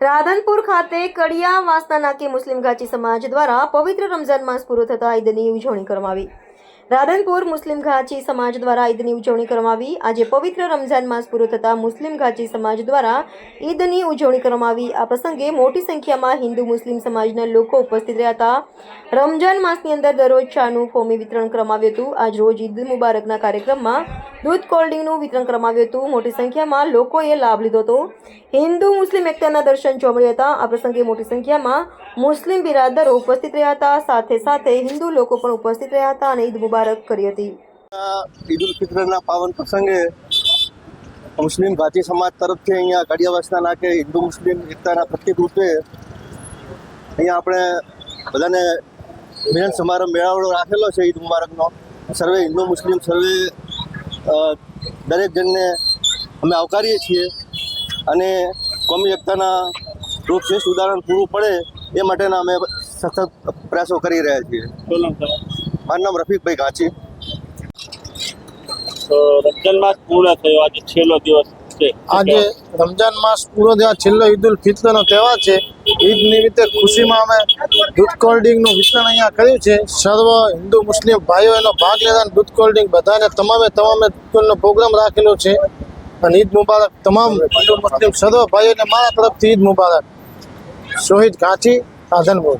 રાધનપુર ખાતે કડિયા વાસના મુસ્લિમ ગાચી સમાજ દ્વારા પવિત્ર રમઝાન માસ પૂરો થતા ઈદની ઉજવણી કરવામાં આવી. રાધનપુર મુસ્લિમ ઘાચી સમાજ દ્વારા ઈદની ઉજવણી કરવામાં આવી. આજે પવિત્ર રમઝાન માસ પૂરો થતાં મુસ્લિમ ઘાચી સમાજ દ્વારા ઈદની ઉજવણી કરવામાં આવી. આ પ્રસંગે મોટી સંખ્યામાં હિન્દુ મુસ્લિમ સમાજના લોકો ઉપસ્થિત રહ્યા હતા. રમઝાન માસની અંદર દરરોજ ચાનું ફોમી વિતરણ કરવામાં આવ્યું હતું. આજ રોજ ઈદ મુબારકના કાર્યક્રમમાં દૂધ કોલ્ડિંગનું વિતરણ કરવામાં આવ્યું હતું. મોટી સંખ્યામાં લોકોએ લાભ લીધો હતો. હિન્દુ મુસ્લિમ એકતાના દર્શન જોવા હતા. આ પ્રસંગે મોટી સંખ્યામાં મુસ્લિમ બિરાદરો ઉપસ્થિત રહ્યા હતા. સાથે સાથે હિન્દુ લોકો પણ ઉપસ્થિત રહ્યા હતા અને ઈદ મુબારક કરી હતી. ઈદ ઉલ ફિત્રના પાવન પ્રસંગે મુસ્લિમ ઘાટી સમાજ તરફથી અહીંયા કાડિયાવાસના નાકે હિન્દુ મુસ્લિમ એકતાના પ્રતિક રૂપે અહીંયા આપણે બધાને મિલન સમારંભ મેળાવડો રાખેલો છે ઈદ મુબારકનો. સર્વે હિન્દુ મુસ્લિમ સર્વે દરેક જણને અમે આવકારીએ છીએ અને કોમી એકતાના રૂપ શ્રેષ્ઠ ઉદાહરણ પૂરું પડે એ માટેના અમે સતત પ્રયાસો કરી રહ્યા છીએ? મારું નામ રફીકભાઈ ઘાંચી તો રમજાન માસ પૂરો થયો. આજે છેલ્લો દિવસ છે. આજે રમજાન માસ પૂરો થયા. છેલ્લો ઈદ ઉલ ફિત્રનો તહેવાર છે. ઈદ નિમિત્તે ખુશીમાં અમે દૂધ કોલ્ડ્રિંકનું વિતરણ અહીંયા કર્યું છે. સર્વ હિન્દુ મુસ્લિમ ભાઈઓ એનો ભાગ લેતા દૂધ કોલ્ડિંગ બધાને તમામે તમામે નો પ્રોગ્રામ રાખેલો છે. અને ઈદ મુબારક તમામ હિન્દુ મુસ્લિમ સર્વ ભાઈઓને મારા તરફથી ઈદ મુબારક. શોહિદ ઘાંચી રાધનપુર